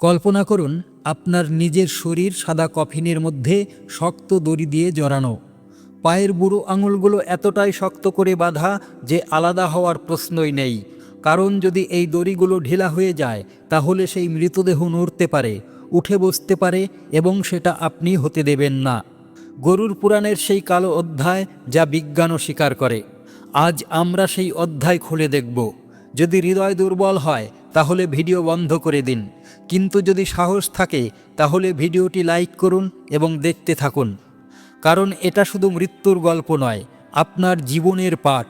কল্পনা করুন, আপনার নিজের শরীর সাদা কফিনের মধ্যে শক্ত দড়ি দিয়ে জড়ানো। পায়ের বুড়ো আঙুলগুলো এতটাই শক্ত করে বাঁধা যে আলাদা হওয়ার প্রশ্নই নেই। কারণ যদি এই দড়িগুলো ঢিলা হয়ে যায়, তাহলে সেই মৃতদেহ নড়তে পারে, উঠে বসতে পারে এবং সেটা আপনি হতে দেবেন না। গরুর পুরাণের সেই কালো অধ্যায় যা বিজ্ঞানও স্বীকার করে। আজ আমরা সেই অধ্যায় খুলে দেখব। যদি হৃদয় দুর্বল হয়, তাহলে ভিডিও বন্ধ করে দিন। কিন্তু যদি সাহস থাকে, তাহলে ভিডিওটি লাইক করুন এবং দেখতে থাকুন। কারণ এটা শুধু মৃত্যুর গল্প নয়, আপনার জীবনের পাঠ।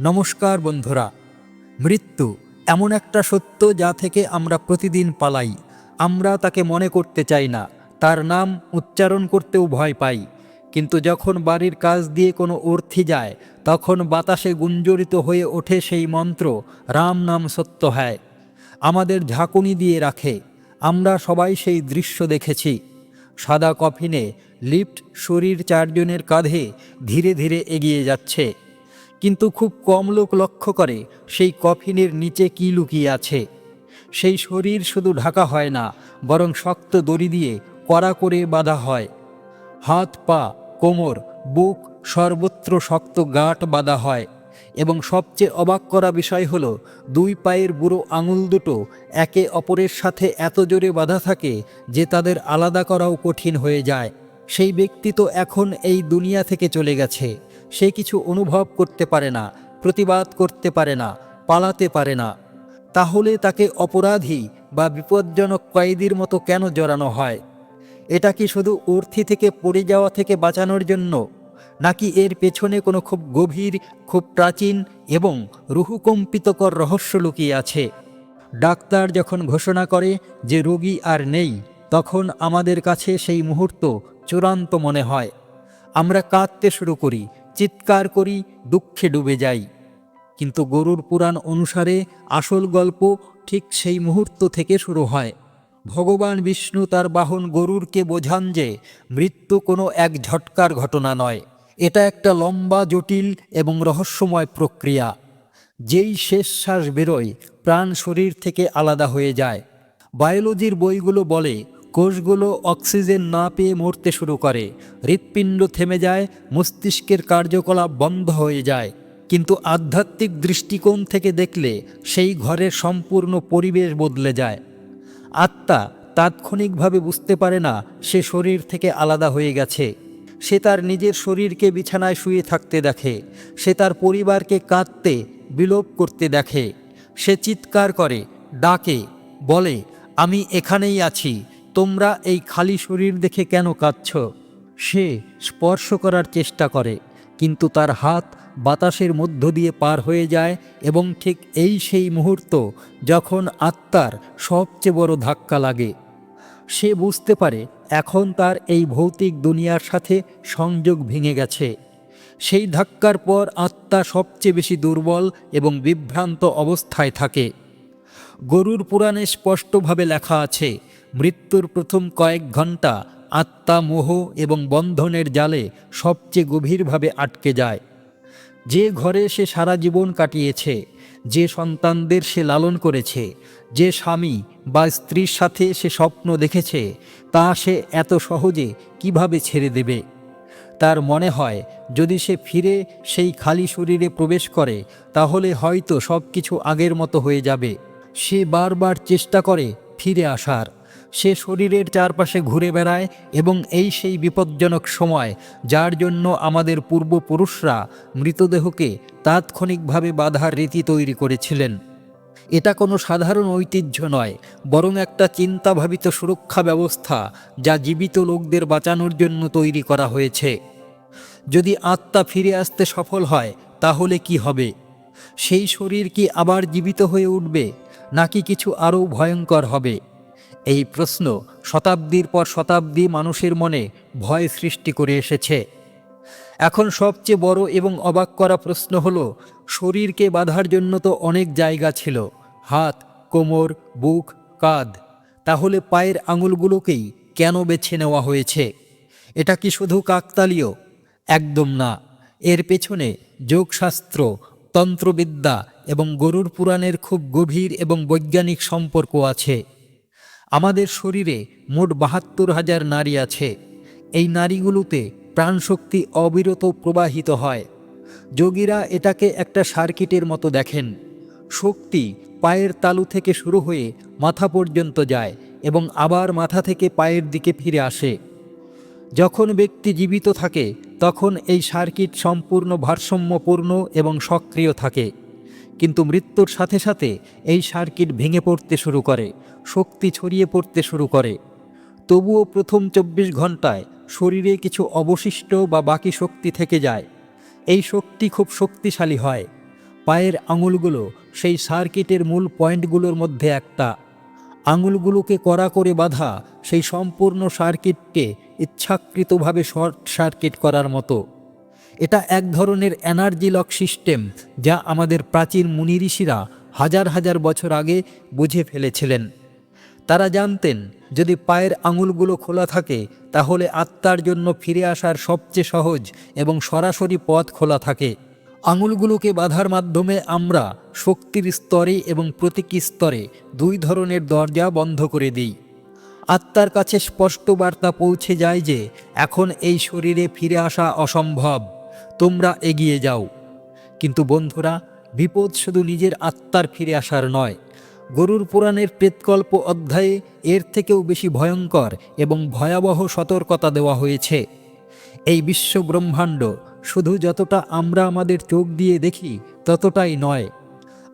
নমস্কার বন্ধুরা, মৃত্যু এমন একটা সত্য যা থেকে আমরা প্রতিদিন পালাই। আমরা তাকে মনে করতে চাই না, তার নাম উচ্চারণ করতেও ভয় পাই। কিন্তু যখন বাড়ির কাজ দিয়ে কোনো অর্থি যায়, তখন বাতাসে গুঞ্জরিত হয়ে ওঠে সেই মন্ত্র, রাম নাম সত্য হয় আমাদের ঝাঁকুনি দিয়ে রাখে। আমরা সবাই সেই দৃশ্য দেখেছি। সাদা কফিনে লিফট শরীর চারজনের কাঁধে ধীরে ধীরে এগিয়ে যাচ্ছে। কিন্তু খুব কম লোক লক্ষ্য করে সেই কফিনের নিচে কি লুকিয়ে আছে। সেই শরীর শুধু ঢাকা হয় না, বরং শক্ত দড়ি দিয়ে কড়া করে বাঁধা হয়। হাত, পা, কোমর, বুক সর্বত্র শক্ত গাঁট বাঁধা হয়। এবং সবচেয়ে অবাক করা বিষয় হলো, দুই পায়ের বুড়ো আঙুল দুটো একে অপরের সাথে এত জোরে বাঁধা থাকে যে তাদের আলাদা করাও কঠিন হয়ে যায়। সেই ব্যক্তি তো এখন এই দুনিয়া থেকে চলে গেছে। সে কিছু অনুভব করতে পারে না, প্রতিবাদ করতে পারে না, পালাতে পারে না। তাহলে তাকে অপরাধী বা বিপজ্জনক কয়েদির মতো কেন জড়ানো হয়? এটা কি শুধু অর্থি থেকে পড়ে যাওয়া থেকে বাঁচানোর জন্য? নাকি এর পেছনে কোনো খুব গভীর, খুব প্রাচীন এবং রুহুকম্পিতকর রহস্য লুকিয়ে আছে? ডাক্তার যখন ঘোষণা করে যে রোগী আর নেই, তখন আমাদের কাছে সেই মুহূর্ত চূড়ান্ত মনে হয়। আমরা কাঁদতে শুরু করি, চিৎকার করি, দুঃখে ডুবে যাই। কিন্তু গরুর পুরাণ অনুসারে আসল গল্প ঠিক সেই মুহূর্ত থেকে শুরু হয়। ভগবান বিষ্ণু তার বাহন গরুরকে বোঝান যে মৃত্যু কোনো এক ঝটকার ঘটনা নয়। এটা একটা লম্বা, জটিল এবং রহস্যময় প্রক্রিয়া। যেই শেষ শ্বাস বেরোয়, প্রাণ শরীর থেকে আলাদা হয়ে যায়। বায়োলজির বইগুলো বলে, কোষগুলো অক্সিজেন না পেয়ে মরতে শুরু করে। হৃৎপিণ্ড থেমে যায়, মস্তিষ্কের কার্যকলাপ বন্ধ হয়ে যায়। কিন্তু আধ্যাত্মিক দৃষ্টিকোণ থেকে দেখলে, সেই ঘরের সম্পূর্ণ পরিবেশ বদলে যায়। আত্মা তাৎক্ষণিকভাবে বুঝতে পারে না, সে শরীর থেকে আলাদা হয়ে গেছে। সে তার নিজের শরীরকে বিছানায় শুয়ে থাকতে দেখে, সে তার পরিবারকে কাঁদতে, বিলোপ করতে দেখে। সে চিৎকার করে, ডাকে, বলে, আমি এখানেই আছি, তোমরা এই খালি শরীর দেখে কেন কাঁদছ? সে স্পর্শ করার চেষ্টা করে, কিন্তু তার হাত বাতাসের মধ্য দিয়ে পার হয়ে যায় এবং ঠিক এই সেই মুহূর্ত যখন আত্মার সবচেয়ে বড় ধাক্কা লাগে। সে বুঝতে পারে এখন তার এই ভৌতিক দুনিয়ার সাথে সংযোগ ভেঙে গেছে। সেই ধাক্কার পর আত্মা সবচেয়ে বেশি দুর্বল এবং বিভ্রান্ত অবস্থায় থাকে। গরুর পুরাণে স্পষ্টভাবে লেখা আছে, মৃত্যুর প্রথম কয়েক ঘণ্টা আত্মা মোহ এবং বন্ধনের জালে সবচেয়ে গভীরভাবে আটকে যায়। যে ঘরে সে সারা জীবন কাটিয়েছে যে সন্তানদের সে লালন করেছে, যে স্বামী বা স্ত্রীর সাথে সে স্বপ্ন দেখেছে, তা সে এত সহজে কীভাবে ছেড়ে দেবে? তার মনে হয়, যদি সে ফিরে সেই খালি শরীরে প্রবেশ করে, তাহলে হয়তো সব কিছু আগের মতো হয়ে যাবে। সে বারবার চেষ্টা করে ফিরে আসার। সে শরীরের চারপাশে ঘুরে বেড়ায় এবং এই সেই বিপজ্জনক সময়, যার জন্য আমাদের পূর্বপুরুষরা মৃতদেহকে তাৎক্ষণিকভাবে বাধার রীতি তৈরি করেছিলেন। এটা কোনো সাধারণ ঐতিহ্য নয়, বরং একটা চিন্তাভাবিত সুরক্ষা ব্যবস্থা যা জীবিত লোকদের বাঁচানোর জন্য তৈরি করা হয়েছে। যদি আত্মা ফিরে আসতে সফল হয়, তাহলে কি হবে? সেই শরীর কি আবার জীবিত হয়ে উঠবে, নাকি কিছু আরও ভয়ঙ্কর হবে? এই প্রশ্ন শতাব্দীর পর শতাব্দী মানুষের মনে ভয় সৃষ্টি করে এসেছে। এখন সবচেয়ে বড় এবং অবাক করা প্রশ্ন হল, শরীরকে বাঁধার জন্য তো অনেক জায়গা ছিল, হাত, কোমর, বুক, কাঁধ। তাহলে পায়ের আঙুলগুলোকেই কেন বেছে নেওয়া হয়েছে? এটা কি শুধু কাকতালীয়? একদম না। এর পেছনে যোগশাস্ত্র, তন্ত্রবিদ্যা এবং গরুর পুরাণের খুব গভীর এবং বৈজ্ঞানিক সম্পর্ক আছে। আমাদের শরীরে মোট বাহাত্তর হাজার নারী আছে। এই নারীগুলোতে প্রাণশক্তি অবিরত প্রবাহিত হয়। যোগীরা এটাকে একটা সার্কিটের মতো দেখেন। শক্তি পায়ের তালু থেকে শুরু হয়ে মাথা পর্যন্ত যায় এবং আবার মাথা থেকে পায়ের দিকে ফিরে আসে। যখন ব্যক্তি জীবিত থাকে, তখন এই সার্কিট সম্পূর্ণ ভারসাম্যপূর্ণ এবং সক্রিয় থাকে। কিন্তু মৃত্যুর সাথে সাথে এই সার্কিট ভেঙে পড়তে শুরু করে। শক্তি ছড়িয়ে পড়তে শুরু করে। তবুও প্রথম চব্বিশ ঘন্টায় শরীরে কিছু অবশিষ্ট বা বাকি শক্তি থেকে যায়। এই শক্তি খুব শক্তিশালী হয়। পায়ের আঙুলগুলো সেই সার্কিটের মূল পয়েন্টগুলোর মধ্যে একটা। আঙুলগুলোকে কড়া করে বাঁধা সেই সম্পূর্ণ সার্কিটকে ইচ্ছাকৃতভাবে শর্ট সার্কিট করার মতো। এটা এক ধরনের এনার্জি লক সিস্টেম যা আমাদের প্রাচীন মুনি ঋষিরা হাজার হাজার বছর আগে বুঝে ফেলেছিলেন। তারা জানতেন, যদি পায়ের আঙুলগুলো খোলা থাকে, তাহলে আত্মার জন্য ফিরে আসার সবচেয়ে সহজ এবং সরাসরি পথ খোলা থাকে। আঙুলগুলোকে বাঁধার মাধ্যমে আমরা শক্তির স্তরে এবং প্রতীকী স্তরে দুই ধরনের দরজা বন্ধ করে দিই। আত্মার কাছে স্পষ্ট বার্তা পৌঁছে যায় যে, এখন এই শরীরে ফিরে আসা অসম্ভব, তোমরা এগিয়ে যাও। কিন্তু বন্ধুরা, বিপদ শুধু নিজের আত্মার ফিরে আসার নয়। গরুর পুরাণের প্রেতকল্প অধ্যায়ে এর থেকেও বেশি ভয়ঙ্কর এবং ভয়াবহ সতর্কতা দেওয়া হয়েছে। এই বিশ্ব ব্রহ্মাণ্ড শুধু যতটা আমরা আমাদের চোখ দিয়ে দেখি ততটাই নয়।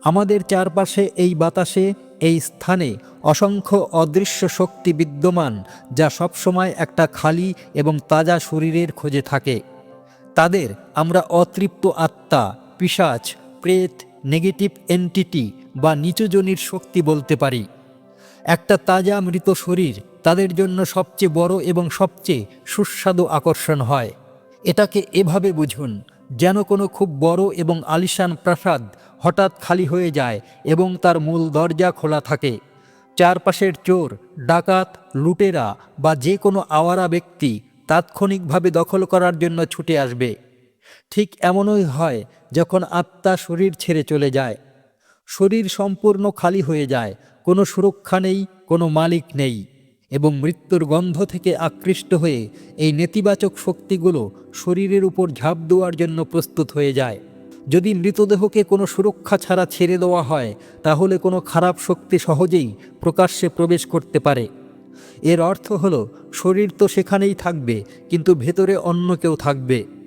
আমাদের চারপাশে এই বাতাসে, এই স্থানে অসংখ্য অদৃশ্য শক্তি বিদ্যমান যা সবসময় একটা খালি এবং তাজা শরীরের খোঁজে থাকে। তাদের আমরা অতৃপ্ত আত্মা, পিশাচ, প্রেত, নেগেটিভ এন্টিটি বা নিচুজনির শক্তি বলতে পারি। একটা তাজা মৃত শরীর তাদের জন্য সবচেয়ে বড় এবং সবচেয়ে সুস্বাদু আকর্ষণ হয়। এটাকে এভাবে বুঝুন, যেন কোনো খুব বড় এবং আলিশান প্রাসাদ হঠাৎ খালি হয়ে যায় এবং তার মূল দরজা খোলা থাকে। চারপাশের চোর, ডাকাত, লুটেরা বা যে কোনো আওয়ারা ব্যক্তি তাৎক্ষণিকভাবে দখল করার জন্য ছুটে আসবে। ঠিক এমনই হয় যখন আত্মা শরীর ছেড়ে চলে যায়। শরীর সম্পূর্ণ খালি হয়ে যায়, কোনো সুরক্ষা নেই, কোনো মালিক নেই। এবং মৃত্যুর গন্ধ থেকে আকৃষ্ট হয়ে এই নেতিবাচক শক্তিগুলো শরীরের উপর ঝাঁপ দেওয়ার জন্য প্রস্তুত হয়ে যায়। যদি মৃতদেহকে কোনো সুরক্ষা ছাড়া ছেড়ে দেওয়া হয়, তাহলে কোনো খারাপ শক্তি সহজেই প্রকাশ্যে প্রবেশ করতে পারে। এর অর্থ হলো, শরীর তো সেখানেই থাকবে, কিন্তু ভেতরে অন্য কেউ থাকবে।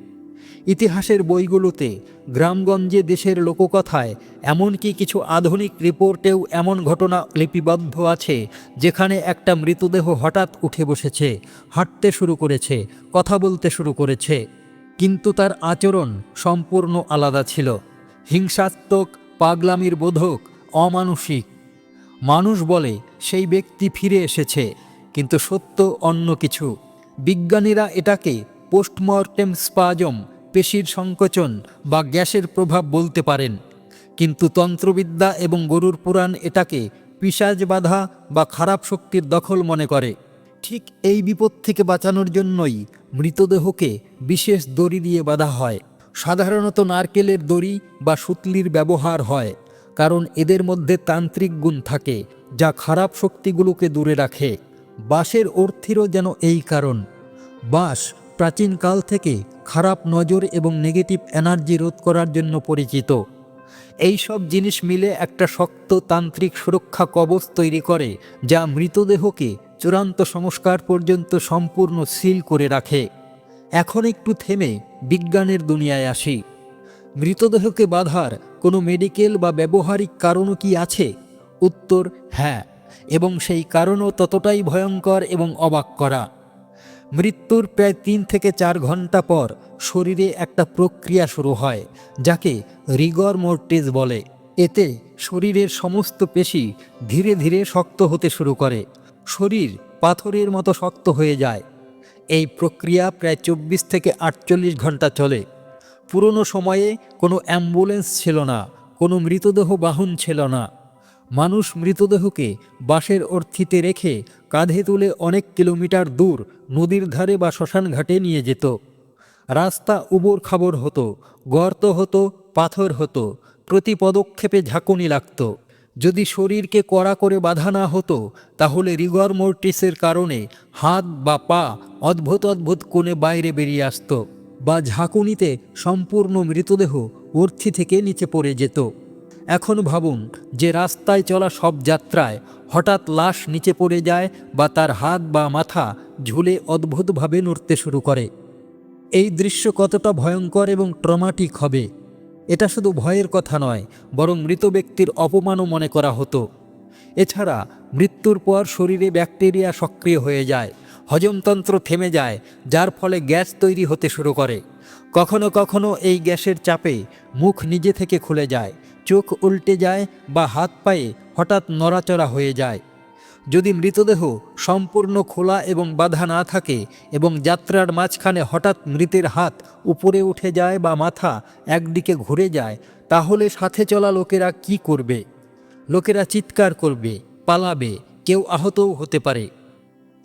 ইতিহাসের বইগুলোতে গ্রামগঞ্জে দেশের লোককথায় এমনকি কিছু আধুনিক রিপোর্টেও এমন ঘটনা লিপিবদ্ধ আছে, যেখানে একটা মৃতদেহ হঠাৎ উঠে বসেছে, হাঁটতে শুরু করেছে, কথা বলতে শুরু করেছে। কিন্তু তার আচরণ সম্পূর্ণ আলাদা ছিল। হিংসাত্মক, পাগলামির বোধক, অমানসিক। মানুষ বলে সেই ব্যক্তি ফিরে এসেছে, কিন্তু সত্য অন্য কিছু। বিজ্ঞানীরা এটাকে পোস্টমর্টেম স্পাজম পেশির সংকোচন বা গ্যাসের প্রভাব বলতে পারেন। কিন্তু তন্ত্রবিদ্যা এবং গরুর পুরাণ এটাকে পিসাজ বাধা বা খারাপ শক্তির দখল মনে করে। ঠিক এই বিপদ থেকে বাঁচানোর জন্যই মৃতদেহকে বিশেষ দড়ি দিয়ে বাঁধা হয়। সাধারণত নারকেলের দড়ি বা সুতলির ব্যবহার হয়, কারণ এদের মধ্যে তান্ত্রিক গুণ থাকে, যা খারাপ শক্তিগুলোকে দূরে রাখে। বাঁশের অর্থিরও যেন এই কারণ। বাঁশ প্রাচীনকাল থেকে খারাপ নজর এবং নেগেটিভ এনার্জি রোধ করার জন্য পরিচিত। এই সব জিনিস মিলে একটা শক্ত তান্ত্রিক সুরক্ষা কবচ তৈরি করে, যা মৃতদেহকে চূড়ান্ত সংস্কার পর্যন্ত সম্পূর্ণ সিল করে রাখে। এখন একটু থেমে বিজ্ঞানের দুনিয়ায় আসি। মৃতদেহকে বাধার কোনো মেডিকেল বা ব্যবহারিক কারণও কি আছে? উত্তর হ্যাঁ এবং সেই কারণও ততটাই ভয়ঙ্কর এবং অবাক করা। মৃত্যুর প্রায় তিন থেকে চার ঘণ্টা পর শরীরে একটা প্রক্রিয়া শুরু হয়, যাকে রিগর মোর্টিজ বলে। এতে শরীরের সমস্ত পেশি ধীরে ধীরে শক্ত হতে শুরু করে। শরীর পাথরের মতো শক্ত হয়ে যায়। এই প্রক্রিয়া প্রায় চব্বিশ থেকে আটচল্লিশ ঘণ্টা চলে। পুরনো সময়ে কোনো অ্যাম্বুলেন্স ছিল না, কোনো মৃতদেহ বাহন ছিল না। মানুষ মৃতদেহকে বাঁশের অর্থিতে রেখে কাঁধে তুলে অনেক কিলোমিটার দূর নদীর ধারে বা শ্মশান ঘাটে নিয়ে যেত। রাস্তা উবর খাবর হতো, গর্ত হতো, পাথর হতো, প্রতি পদক্ষেপে ঝাঁকুনি লাগত। যদি শরীরকে কড়া করে বাধা না হতো, তাহলে রিগর মোর্টিসের কারণে হাত বা পা অদ্ভুত অদ্ভুত কোণে বাইরে বেরিয়ে আসতো বা ঝাঁকুনিতে সম্পূর্ণ মৃতদেহ অর্থি থেকে নিচে পড়ে যেত। এখন ভাবুন যে রাস্তায় চলা সব যাত্রায় হঠাৎ লাশ নিচে পড়ে যায় বা তার হাত বা মাথা ঝুলে অদ্ভুতভাবে নড়তে শুরু করে। এই দৃশ্য কতটা ভয়ঙ্কর এবং ট্রমাটিক হবে, এটা শুধু ভয়ের কথা নয়, বরং মৃত ব্যক্তির অপমানও মনে করা হতো। এছাড়া মৃত্যুর পর শরীরে ব্যাকটেরিয়া সক্রিয় হয়ে যায়, হজমতন্ত্র থেমে যায়, যার ফলে গ্যাস তৈরি হতে শুরু করে। কখনো কখনো এই গ্যাসের চাপে মুখ নিজে থেকে খুলে যায় চোখ উল্টে যায় বা হাত পায়ে হঠাৎ নড়াচড়া হয়ে যায়। যদি মৃতদেহ সম্পূর্ণ খোলা এবং বাধা না থাকে এবং যাত্রার মাঝখানে হঠাৎ মৃতের হাত উপরে উঠে যায় বা মাথা একদিকে ঘুরে যায়, তাহলে সাথে চলা লোকেরা কি করবে? লোকেরা চিৎকার করবে, পালাবে, কেউ আহতও হতে পারে।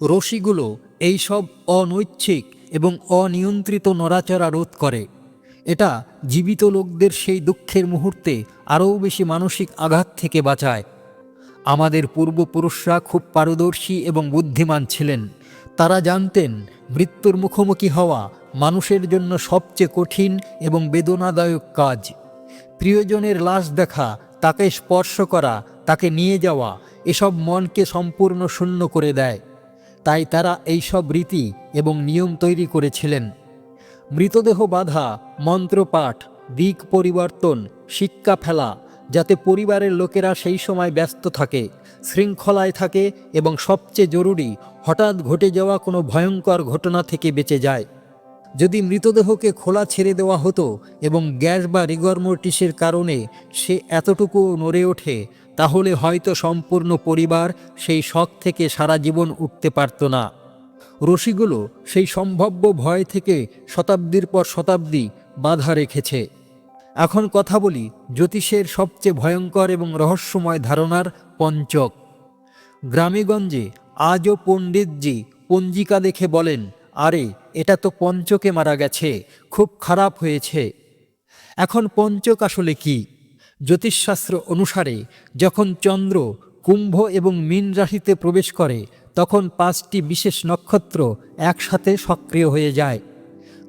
রশিগুলো এইসব অনৈচ্ছিক এবং অনিয়ন্ত্রিত নড়াচড়া রোধ করে। এটা জীবিত লোকদের সেই দুঃখের মুহূর্তে আরও বেশি মানসিক আঘাত থেকে বাঁচায়। আমাদের পূর্বপুরুষরা খুব পারদর্শী এবং বুদ্ধিমান ছিলেন। তারা জানতেন, মৃত্যুর মুখোমুখি হওয়া মানুষের জন্য সবচেয়ে কঠিন এবং বেদনাদায়ক কাজ। প্রিয়জনের লাশ দেখা, তাকে স্পর্শ করা, তাকে নিয়ে যাওয়া, এসব মনকে সম্পূর্ণ শূন্য করে দেয়। তাই তারা এইসব রীতি এবং নিয়ম তৈরি করেছিলেন। মৃতদেহ বাধা, মন্ত্রপাঠ, দিক পরিবর্তন, শিক্ষা ফেলা, যাতে পরিবারের লোকেরা সেই সময় ব্যস্ত থাকে, শৃঙ্খলায় থাকে এবং সবচেয়ে জরুরি, হঠাৎ ঘটে যাওয়া কোনো ভয়ঙ্কর ঘটনা থেকে বেঁচে যায়। যদি মৃতদেহকে খোলা ছেড়ে দেওয়া হতো এবং গ্যাস বা রিগর মোর্টিসের কারণে সে এতটুকু নড়ে ওঠে, তাহলে হয়তো সম্পূর্ণ পরিবার সেই শখ থেকে সারা জীবন উঠতে পারত না। রশিগুলো সেই সম্ভাব্য ভয় থেকে শতাব্দীর পর শতাব্দী বাধা রেখেছে। এখন কথা বলি জ্যোতিষের সবচেয়ে ভয়ঙ্কর এবং রহস্যময় ধারণার পঞ্চক। গ্রামেগঞ্জে আজও পণ্ডিতজি পঞ্জিকা দেখে বলেন, আরে, এটা তো পঞ্চকে মারা গেছে, খুব খারাপ হয়েছে। এখন পঞ্চক আসলে কি? জ্যোতিষশাস্ত্র অনুসারে যখন চন্দ্র কুম্ভ এবং মীন রাশিতে প্রবেশ করে তখন পাঁচটি বিশেষ নক্ষত্র একসাথে সক্রিয় হয়ে যায়।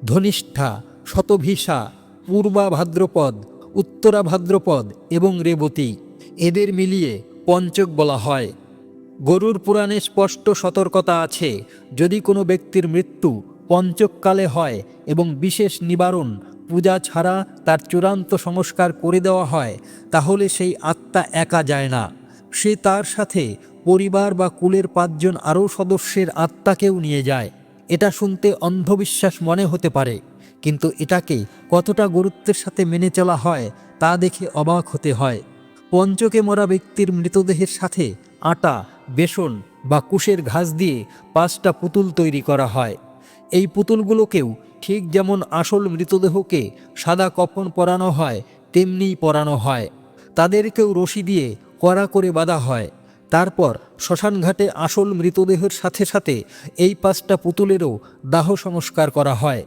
ধনিষ্ঠা শতভিসা পূর্বা ভাদ্রপদ, উত্তরা ভাদ্রপদ এবং রেবতী। এদের মিলিয়ে পঞ্চক বলা হয়। গরুর পুরাণে স্পষ্ট সতর্কতা আছে, যদি কোনো ব্যক্তির মৃত্যু পঞ্চককালে হয় এবং বিশেষ নিবারণ, পূজা ছাড়া তার চূড়ান্ত সংস্কার করে দেওয়া হয়, তাহলে সেই আত্মা একা যায় না। সে তার সাথে পরিবার বা কুলের পাঁচজন আরও সদস্যের আত্মাকেও নিয়ে যায়। এটা শুনতে অন্ধবিশ্বাস মনে হতে পারে, কিন্তু এটাকে কতটা গুরুত্বের সাথে মেনে চলা হয় তা দেখে অবাক হতে হয়। পঞ্চকে মরা ব্যক্তির মৃতদেহের সাথে আটা, বেসন বা কুশের ঘাস দিয়ে পাঁচটা পুতুল তৈরি করা হয়। এই পুতুলগুলোকেও ঠিক যেমন আসল মৃতদেহকে সাদা কফন পরানো হয়, তেমনিই পরানো হয়। তাদেরকেও রশি দিয়ে কড়া করে বাঁধা হয়। তারপর শ্মশানঘাটে আসল মৃতদেহের সাথে সাথে এই পাঁচটা পুতুলেরও দাহ সংস্কার করা হয়।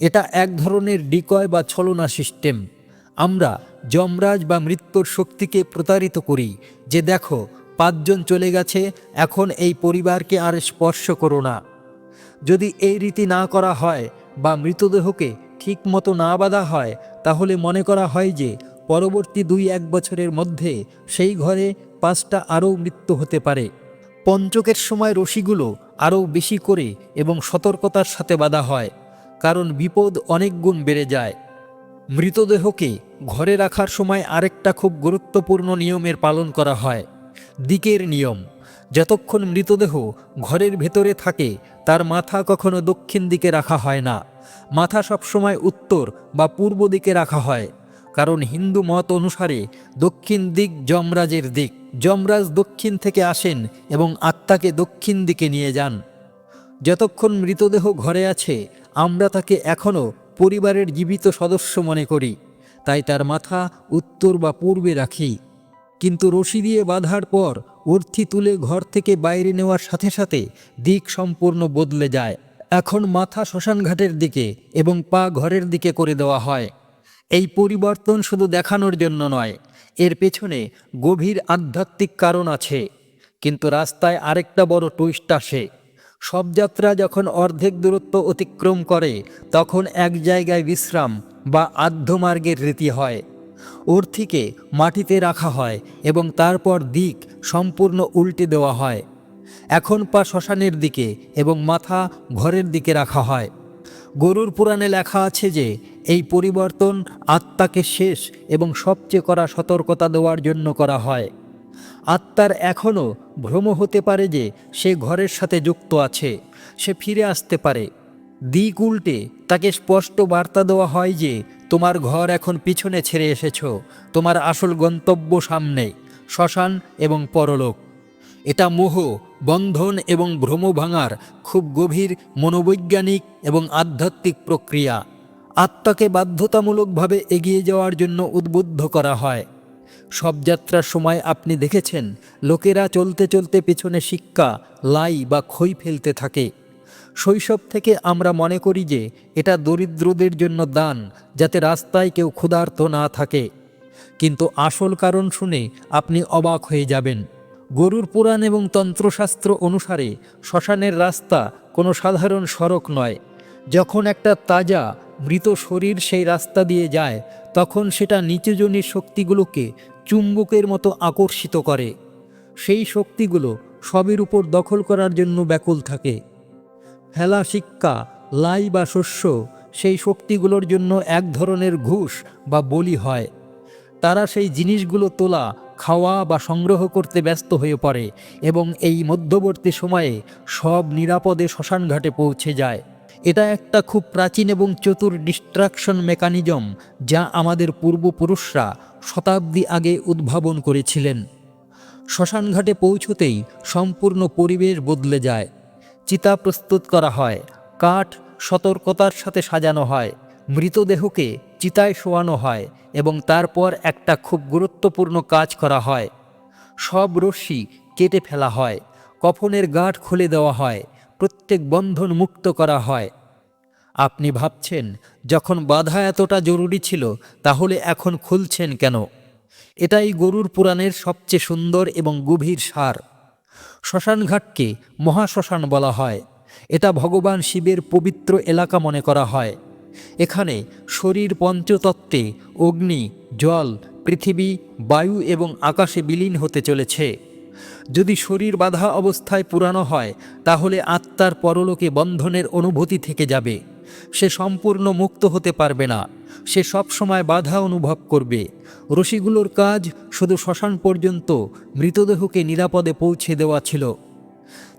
এটা এক ধরনের ডিকয় বা ছলনা সিস্টেম। আমরা যমরাজ বা মৃত্যুর শক্তিকে প্রতারিত করি যে দেখো, পাঁচজন চলে গেছে, এখন এই পরিবারকে আর স্পর্শ করো না। যদি এই রীতি না করা হয় বা মৃতদেহকে ঠিক মতো না বাঁধা হয়, তাহলে মনে করা হয় যে পরবর্তী দুই এক বছরের মধ্যে সেই ঘরে পাঁচটা আরও মৃত্যু হতে পারে। পঞ্চকের সময় রশিগুলো আরও বেশি করে এবং সতর্কতার সাথে বাঁধা হয়, কারণ বিপদ অনেক গুণ বেড়ে যায়। মৃতদেহকে ঘরে রাখার সময় আরেকটা খুব গুরুত্বপূর্ণ নিয়মের পালন করা হয়। দিকের নিয়ম, যতক্ষণ মৃতদেহ ঘরের ভেতরে থাকে, তার মাথা কখনো দক্ষিণ দিকে রাখা হয় না। মাথা সবসময় উত্তর বা পূর্ব দিকে রাখা হয়। কারণ হিন্দু মত অনুসারে দক্ষিণ দিক যমরাজের দিক। যমরাজ দক্ষিণ থেকে আসেন এবং আত্মাকে দক্ষিণ দিকে নিয়ে যান। যতক্ষণ মৃতদেহ ঘরে আছে, আমরা তাকে এখনও পরিবারের জীবিত সদস্য মনে করি। তাই তার মাথা উত্তর বা পূর্বে রাখি। কিন্তু রশি দিয়ে বাঁধার পর অর্থি তুলে ঘর থেকে বাইরে নেওয়ার সাথে সাথে দিক সম্পূর্ণ বদলে যায়। এখন মাথা শ্মশানঘাটের দিকে এবং পা ঘরের দিকে করে দেওয়া হয়। এই পরিবর্তন শুধু দেখানোর জন্য নয়, এর পেছনে গভীর আধ্যাত্মিক কারণ আছে। কিন্তু রাস্তায় আরেকটা বড় টুইস্ট আসে। সব যাত্রা যখন অর্ধেক দূরত্ব অতিক্রম করে, তখন এক জায়গায় বিশ্রাম বা আধ্যমার্গের রীতি হয়। ওর থেকে মাটিতে রাখা হয় এবং তারপর দিক সম্পূর্ণ উল্টে দেওয়া হয়। এখন পা শ্মশানের দিকে এবং মাথা ঘরের দিকে রাখা হয়। গরুর পুরাণে লেখা আছে যে এই পরিবর্তন আত্মাকে শেষ এবং সবচেয়ে করা সতর্কতা দেওয়ার জন্য করা হয়। আত্মার এখনও ভ্রম হতে পারে যে সে ঘরের সাথে যুক্ত আছে, সে ফিরে আসতে পারে। দিক উল্টে তাকে স্পষ্ট বার্তা দেওয়া হয় যে, তোমার ঘর এখন পিছনে ছেড়ে এসেছ, তোমার আসল গন্তব্য সামনে, শ্মশান এবং পরলোক। এটা মোহ, বন্ধন এবং ভ্রম ভাঙার খুব গভীর মনোবৈজ্ঞানিক এবং আধ্যাত্মিক প্রক্রিয়া। আত্মাকে বাধ্যতামূলকভাবে এগিয়ে যাওয়ার জন্য উদ্বুদ্ধ করা হয়। সব যাত্রার সময় আপনি দেখেছেন, লোকেরা চলতে চলতে পেছনে শিক্ষা, লাই বা খই ফেলতে থাকে। শৈশব থেকে আমরা মনে করি যে, এটা দরিদ্রদের জন্য দান, যাতে রাস্তায় কেউ ক্ষুধার্ত না থাকে। কিন্তু আসল কারণ শুনে আপনি অবাক হয়ে যাবেন। গরুর পুরাণ এবং তন্ত্রশাস্ত্র অনুসারে, শ্মশানের রাস্তা কোনো সাধারণ সড়ক নয়। যখন একটা তাজা মৃত শরীর সেই রাস্তা দিয়ে যায়, তখন সেটা নিচুজনির শক্তিগুলোকে চুম্বকের মতো আকর্ষিত করে। সেই শক্তিগুলো সবের উপর দখল করার জন্য ব্যাকুল থাকে। হেলা শিক্ষা, লাই বা শস্য সেই শক্তিগুলোর জন্য এক ধরনের ঘুষ বা বলি হয়। তারা সেই জিনিসগুলো তোলা, খাওয়া বা সংগ্রহ করতে ব্যস্ত হয়ে পড়ে এবং এই মধ্যবর্তী সময়ে সব নিরাপদে শ্মশানঘাটে পৌঁছে যায়। এটা একটা খুব প্রাচীন এবং চতুর ডিস্ট্রাকশন মেকানিজম যা আমাদের পূর্বপুরুষরা শতাব্দী আগে উদ্ভাবন করেছিলেন। শ্মশানঘাটে পৌঁছতেই সম্পূর্ণ পরিবেশ বদলে যায়। চিতা প্রস্তুত করা হয়, কাঠ সতর্কতার সাথে সাজানো হয়, মৃতদেহকে চিতায় শোয়ানো হয় এবং তারপর একটা খুব গুরুত্বপূর্ণ কাজ করা হয়। সব রশ্মি কেটে ফেলা হয়, কফনের গাঁট খুলে দেওয়া হয়, প্রত্যেক বন্ধন মুক্ত করা হয়। আপনি ভাবছেন, যখন বাধা এতটা জরুরি ছিল, তাহলে এখন খুলছেন কেন? এটাই গরুর পুরাণের সবচেয়ে সুন্দর এবং গভীর সার। শ্মশানঘাটকে মহাশ্মশান বলা হয়। এটা ভগবান শিবের পবিত্র এলাকা মনে করা হয়। এখানে শরীর পঞ্চতত্ত্বে অগ্নি, জল, পৃথিবী, বায়ু এবং আকাশে বিলীন হতে চলেছে। যদি শরীর বাধা অবস্থায় পুরানো হয়, তাহলে আত্মার পরলোকে বন্ধনের অনুভূতি থেকে যাবে। সে সম্পূর্ণ মুক্ত হতে পারবে না। সে সব সময় বাধা অনুভব করবে। রশিগুলোর কাজ শুধু শ্মশান পর্যন্ত মৃতদেহকে নিরাপদে পৌঁছে দেওয়া ছিল।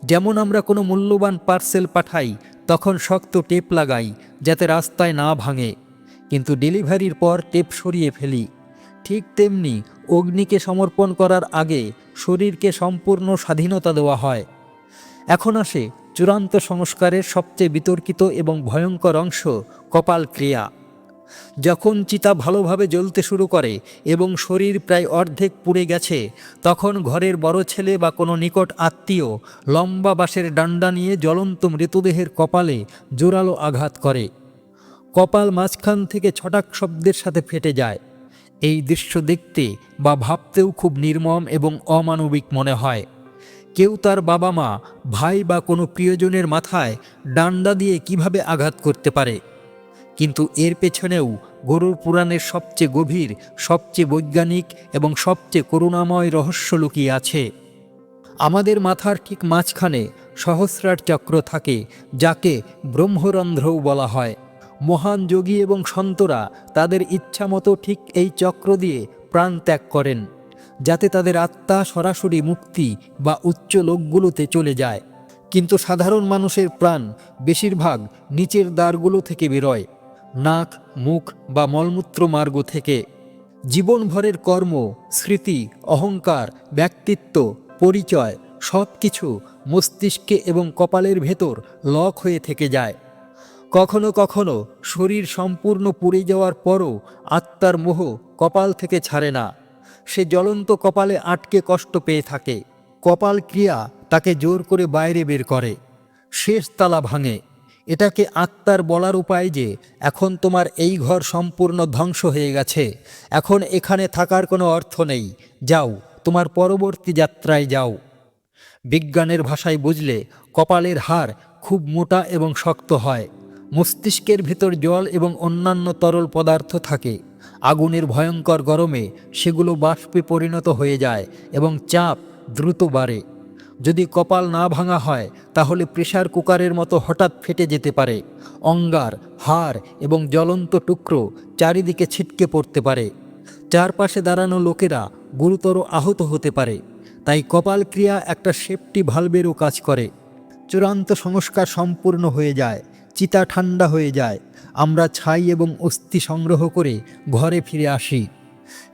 যেমন আমরা কোনো মূল্যবান পার্সেল পাঠাই, তখন শক্ত টেপ লাগাই, যাতে রাস্তায় না ভাঙে। কিন্তু ডেলিভারির পর টেপ সরিয়ে ফেলি। ঠিক তেমনি অগ্নিকে সমর্পণ করার আগে শরীরকে সম্পূর্ণ স্বাধীনতা দেওয়া হয়। এখন আসে চূড়ান্ত সংস্কারের সবচেয়ে বিতর্কিত এবং ভয়ঙ্কর অংশ কপাল ক্রিয়া। যখন চিতা ভালোভাবে জ্বলতে শুরু করে এবং শরীর প্রায় অর্ধেক পুড়ে গেছে, তখন ঘরের বড় ছেলে বা কোনো নিকট আত্মীয় লম্বা বাঁশের ডান্ডা নিয়ে জ্বলন্ত মৃতদেহের কপালে জোরালো আঘাত করে। কপাল মাঝখান থেকে ছটাক শব্দের সাথে ফেটে যায়। এই দৃশ্য দেখতে বা ভাবতেও খুব নির্মম এবং অমানবিক মনে হয়। কেউ তার বাবা মা, ভাই বা কোনো প্রিয়জনের মাথায় ডান্ডা দিয়ে কীভাবে আঘাত করতে পারে? কিন্তু এর পেছনেও গরুর পুরাণের সবচেয়ে গভীর, সবচেয়ে বৈজ্ঞানিক এবং সবচেয়ে করুণাময় রহস্য লুকিয়ে আছে। আমাদের মাথার ঠিক মাঝখানে সহস্রার চক্র থাকে, যাকে ব্রহ্মরন্ধ্রও বলা হয়। মহান যোগী এবং সন্তরা তাদের ইচ্ছামতো ঠিক এই চক্র দিয়ে প্রাণ ত্যাগ করেন। যাতে তাদের আত্মা সরাসরি মুক্তি বা উচ্চ লোকগুলোতে চলে যায়। কিন্তু সাধারণ মানুষের প্রাণ বেশিরভাগ নিচের দ্বারগুলো থেকে বেরোয়, নাক, মুখ বা মলমূত্র মার্গ থেকে। জীবনভরের কর্ম, স্মৃতি, অহংকার, ব্যক্তিত্ব, পরিচয় সব কিছু মস্তিষ্কে এবং কপালের ভেতর লক হয়ে থেকে যায়। কখনো কখনো শরীর সম্পূর্ণ পুড়ে যাওয়ার পরও আত্মার মোহ কপাল থেকে ছাড়ে না। সে জ্বলন্ত কপালে আটকে কষ্ট পেয়ে থাকে। কপাল ক্রিয়া তাকে জোর করে বাইরে বের করে। শেষ তালা ভাঙে। এটাকে আত্মার বলার উপায় যে, এখন তোমার এই ঘর সম্পূর্ণ ধ্বংস হয়ে গেছে। এখন এখানে থাকার কোনো অর্থ নেই। যাও, তোমার পরবর্তী যাত্রায় যাও। বিজ্ঞানের ভাষায় বুঝলে, কপালের হার খুব মোটা এবং শক্ত হয়। মস্তিষ্কের ভিতর জল এবং অন্যান্য তরল পদার্থ থাকে। আগুনের ভয়ঙ্কর গরমে সেগুলো বাষ্পে পরিণত হয়ে যায় এবং চাপ দ্রুত বাড়ে। যদি কপাল না ভাঙা হয়, তাহলে প্রেশার কুকারের মতো হঠাৎ ফেটে যেতে পারে। অঙ্গার, হাড় এবং জ্বলন্ত টুকরো চারিদিকে ছিটকে পড়তে পারে। চারপাশে দাঁড়ানো লোকেরা গুরুতর আহত হতে পারে। তাই কপাল ক্রিয়া একটা সেফটি ভালভেরও কাজ করে। চূড়ান্ত সংস্কার সম্পূর্ণ হয়ে যায়। চিতা ঠান্ডা হয়ে যায়। আমরা ছাই এবং অস্থি সংগ্রহ করে ঘরে ফিরে আসি।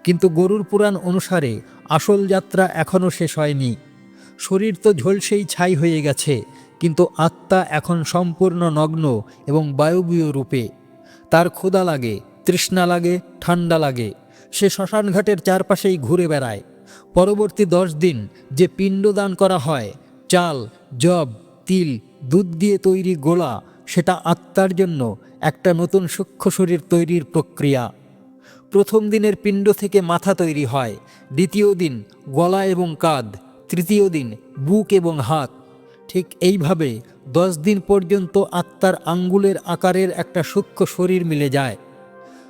কিন্তু গরুর পুরাণ অনুসারে আসল যাত্রা এখনও শেষ হয়নি। শরীর তো ঝলসেই ছাই হয়ে গেছে, কিন্তু আত্মা এখন সম্পূর্ণ নগ্ন এবং বায়বীয় রূপে। তার ক্ষুধা লাগে, তৃষ্ণা লাগে ঠান্ডা লাগে। সে শ্মশানঘাটের চারপাশেই ঘুরে বেড়ায়। পরবর্তী দশ দিন যে পিণ্ডদান করা হয়, চাল জব তিল, দুধ দিয়ে তৈরি গোলা সেটা আত্মার জন্য একটা নতুন সূক্ষ্ম শরীর তৈরির প্রক্রিয়া। প্রথম দিনের পিণ্ড থেকে মাথা তৈরি হয়, দ্বিতীয় দিন গলা এবং কাঁধ, তৃতীয় দিন বুক এবং হাত। ঠিক এইভাবে দশ দিন পর্যন্ত আত্মার আঙ্গুলের আকারের একটা সূক্ষ্ম শরীর মিলে যায়।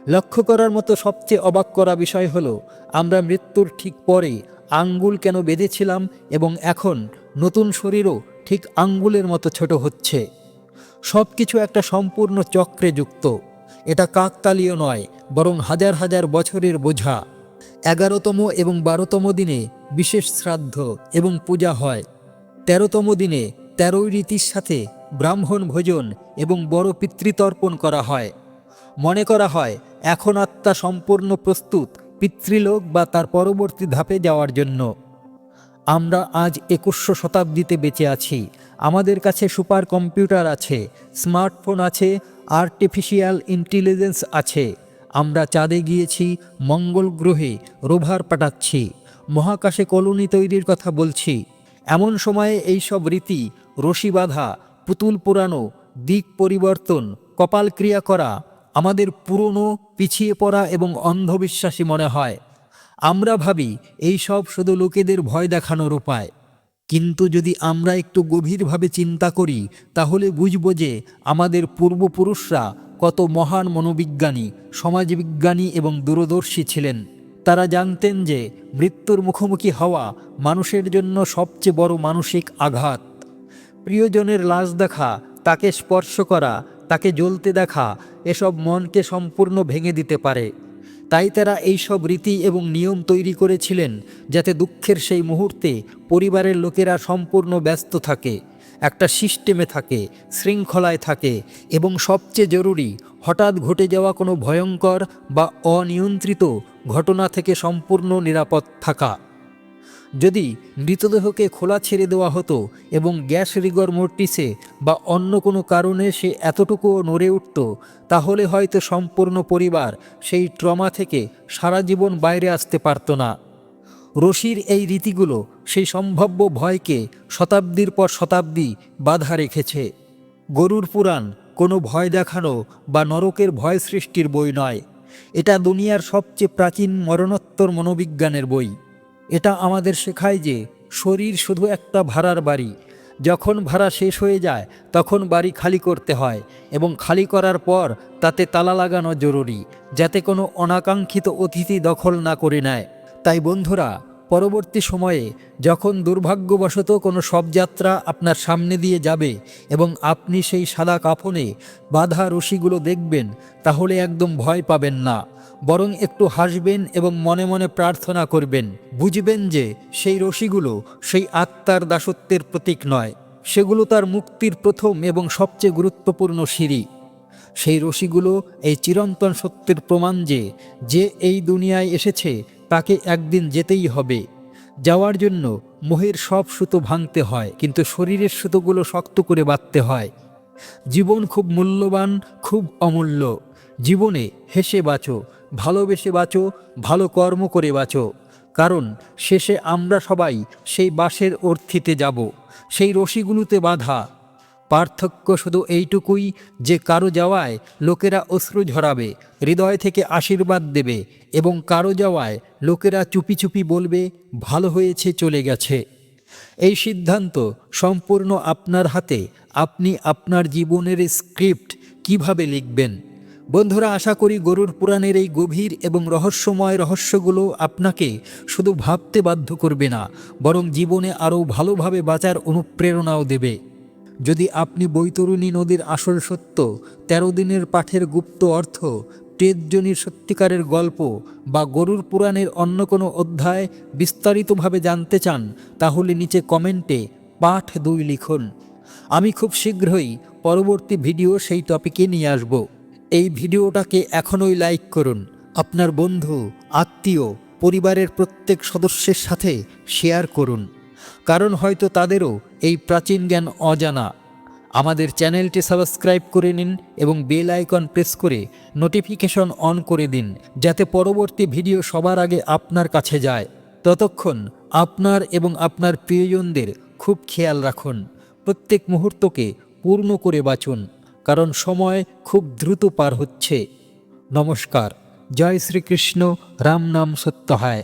লক্ষ্য করার মতো সবচেয়ে অবাক করা বিষয় হলো, আমরা মৃত্যুর ঠিক পরে আঙ্গুল কেন বেঁধেছিলাম এবং এখন নতুন শরীরও ঠিক আঙ্গুলের মতো ছোট হচ্ছে। সব কিছু একটা সম্পূর্ণ চক্রে যুক্ত। এটা কাকতালীয় নয়, বরং হাজার হাজার বছরের বোঝা। এগারোতম এবং বারোতম দিনে বিশেষ শ্রাদ্ধ এবং পূজা হয়। তেরোতম দিনে তেরোই রীতির সাথে ব্রাহ্মণ ভোজন এবং বড় পিতৃতর্পণ করা হয়। মনে করা হয়, এখন আত্মা সম্পূর্ণ প্রস্তুত পিতৃলোক বা তার পরবর্তী ধাপে যাওয়ার জন্য। আমরা আজ একুশশো শতাব্দীতে বেঁচে আছি আমাদের কাছে সুপার কম্পিউটার আছে, স্মার্টফোন আছে, আর্টিফিশিয়াল ইন্টেলিজেন্স আছে। আমরা চাঁদে গিয়েছি, মঙ্গল গ্রহে রোভার পাঠাচ্ছি, মহাকাশে কলোনি তৈরির কথা বলছি। এমন সময়ে এইসব রীতি, রশি বাঁধা, পুতুল পোড়ানো, দিক পরিবর্তন, কপাল ক্রিয়া করা, আমাদের পুরনো, পিছিয়ে পড়া এবং অন্ধবিশ্বাসী মনে হয়। আমরা ভাবি এই সব শুধু লোকেদের ভয় দেখানোর উপায়। কিন্তু যদি আমরা একটু গভীরভাবে চিন্তা করি, তাহলে বুঝব যে আমাদের পূর্বপুরুষরা কত মহান মনোবিজ্ঞানী, সমাজবিজ্ঞানী এবং দূরদর্শী ছিলেন। তারা জানতেন যে মৃত্যুর মুখোমুখি হওয়া মানুষের জন্য সবচেয়ে বড় মানসিক আঘাত। প্রিয়জনের লাশ দেখা, তাকে স্পর্শ করা, তাকে জ্বলতে দেখা, এসব মনকে সম্পূর্ণ ভেঙে দিতে পারে। তাই তারা এইসব রীতি এবং নিয়ম তৈরি করেছিলেন যাতে দুঃখের সেই মুহূর্তে পরিবারের লোকেরা সম্পূর্ণ ব্যস্ত থাকে, একটা সিস্টেমে থাকে, শৃঙ্খলায় থাকে এবং সবচেয়ে জরুরি, হঠাৎ ঘটে যাওয়া কোনো ভয়ঙ্কর বা অনিয়ন্ত্রিত ঘটনা থেকে সম্পূর্ণ নিরাপদ থাকা। যদি মৃতদেহকে খোলা ছেড়ে দেওয়া হতো এবং গ্যাস রিগর মোর্টিসে বা অন্য কোনো কারণে সে এতটুকুও নড়ে উঠত, তাহলে হয়তো সম্পূর্ণ পরিবার সেই ট্রমা থেকে সারা জীবন বাইরে আসতে পারত না। রশির এই রীতিগুলো সেই সম্ভাব্য ভয়কে শতাব্দীর পর শতাব্দী বাধা রেখেছে। গরুর পুরাণ কোনো ভয় দেখানো বা নরকের ভয় সৃষ্টির বই নয়। এটা দুনিয়ার সবচেয়ে প্রাচীন মরণোত্তর মনোবিজ্ঞানের বই। এটা আমাদের শেখায় যে শরীর শুধু একটা ভাড়ার বাড়ি। যখন ভাড়া শেষ হয়ে যায়, তখন বাড়ি খালি করতে হয় এবং খালি করার পর তাতে তালা লাগানো জরুরি, যাতে কোনো অনাকাঙ্ক্ষিত অতিথি দখল না করে নেয়। তাই বন্ধুরা পরবর্তী সময়ে যখন দুর্ভাগ্যবশত কোনো শবযাত্রা আপনার সামনে দিয়ে যাবে এবং আপনি সেই সাদা কাফনে বাধা রশিগুলো দেখবেন, তাহলে একদম ভয় পাবেন না। বরং একটু হাসবেন এবং মনে মনে প্রার্থনা করবেন। বুঝবেন যে সেই রশিগুলো সেই আত্মার দাসত্বের প্রতীক নয়। সেগুলো তার মুক্তির প্রথম এবং সবচেয়ে গুরুত্বপূর্ণ সিঁড়ি। সেই রশিগুলো এই চিরন্তন সত্যের প্রমাণ যে যে এই দুনিয়ায় এসেছে তাকে একদিন যেতেই হবে। যাওয়ার জন্য মোহের সব সুতো ভাঙতে হয়, কিন্তু শরীরের সুতোগুলো শক্ত করে বাঁধতে হয়। জীবন খুব মূল্যবান, খুব অমূল্য। জীবনে হেসে বাঁচো, ভালোবেসে বাঁচো, ভালো কর্ম করে বাঁচো। কারণ শেষে আমরা সবাই সেই বাঁশের অর্থিতে যাব, সেই রশিগুলোতে বাঁধা। পার্থক্য শুধু এইটুকুই যে কারও যাওয়ায় লোকেরা অশ্রু ঝরাবে, হৃদয় থেকে আশীর্বাদ দেবে এবং কারও যাওয়ায় লোকেরা চুপি চুপি বলবে, ভালো হয়েছে, চলে গেছে। এই সিদ্ধান্ত সম্পূর্ণ আপনার হাতে। আপনি আপনার জীবনের স্ক্রিপ্ট কীভাবে লিখবেন? বন্ধুরা, আশা করি গরুর পুরাণের এই গভীর এবং রহস্যময় রহস্যগুলো আপনাকে শুধু ভাবতে বাধ্য করবে না, বরং জীবনে আরও ভালোভাবে বাঁচার অনুপ্রেরণাও দেবে। যদি আপনি বৈতরুণী নদীর আসল সত্য, তেরো দিনের পাঠের গুপ্ত অর্থ টেজজনির সত্যিকারের গল্প বা গরুর পুরাণের অন্য কোনো অধ্যায় বিস্তারিতভাবে জানতে চান, তাহলে নিচে কমেন্টে পাঠ দুই লিখুন। আমি খুব শীঘ্রই পরবর্তী ভিডিও সেই টপিকে নিয়ে আসব। এই ভিডিওটাকে এখনই লাইক করুন। আপনার বন্ধু, আত্মীয়, পরিবারের প্রত্যেক সদস্যের সাথে শেয়ার করুন। কারণ হয়তো তাদেরও এই প্রাচীন জ্ঞান অজানা। আমাদের চ্যানেলটি সাবস্ক্রাইব করে নিন এবং বেল আইকন প্রেস করে নোটিফিকেশন অন করে দিন, যাতে পরবর্তী ভিডিও সবার আগে আপনার কাছে যায়। ততক্ষণ আপনার এবং আপনার প্রিয়জনদের খুব খেয়াল রাখুন। প্রত্যেক মুহূর্তকে পূর্ণ করে বাঁচুন, কারণ সময় খুব দ্রুত পার হচ্ছে। নমস্কার, জয় শ্রীকৃষ্ণ, রাম নাম সত্য হয়।